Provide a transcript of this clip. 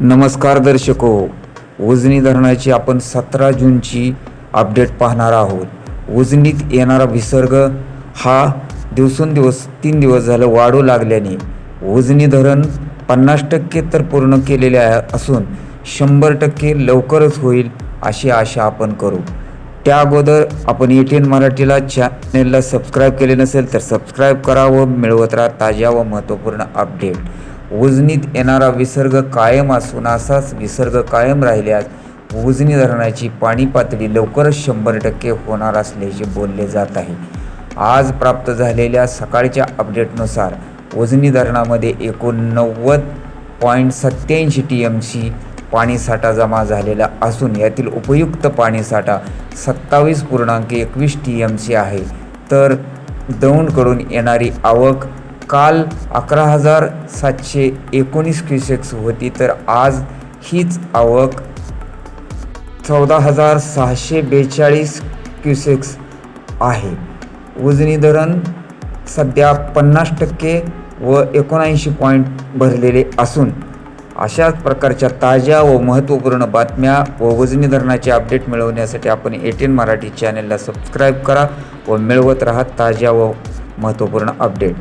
नमस्कार दर्शको उजनी धरणाची आपण सतरा जूनची अपडेट पाहणार आहोत. उजनीत येणारा विसर्ग हा दिवसेंदिवस तीन दिवस झालं वाढू लागल्याने उजनी धरण पन्नास टक्के तर पूर्ण केलेले आहे असून शंभर टक्के लवकरच होईल अशी आशा आपण करू. त्या अगोदर आपण ए टी एन मराठीला चॅनेलला सबस्क्राईब केले नसेल तर सबस्क्राईब करा व मिळवत राहा ताज्या व महत्त्वपूर्ण अपडेट उजनीत येणारा विसर्ग कायम असून असाच विसर्ग कायम राहिल्यास उजनी धरणाची पाणी पातळी लवकरच शंभर टक्के होणार असल्याचे बोलले जात आहे. आज प्राप्त झालेल्या सकाळच्या अपडेटनुसार उजनी धरणामध्ये एकूण नव्वद पॉईंट सत्याऐंशी टी एम सी पाणीसाठा जमा झालेला असून यातील उपयुक्त पाणीसाठा सत्तावीस पूर्णांक एकवीस टी एम सी आहे. तर दौंडकडून येणारी आवक काल अकरा हजार सातशे एकोणीस क्युसेक्स होती तर आज हीच आवक चौदा हजार सहाशे बेचाळीस क्युसेक्स आहे. उजनी धरण सध्या पन्नास टक्के व एकोणऐंशी पॉईंट भरलेले असून अशाच प्रकारच्या ताज्या व महत्त्वपूर्ण बातम्या व उजनी धरणाचे अपडेट मिळवण्यासाठी आपण एटीन मराठी चॅनलला सबस्क्राईब करा व मिळवत राहा ताज्या व महत्त्वपूर्ण अपडेट.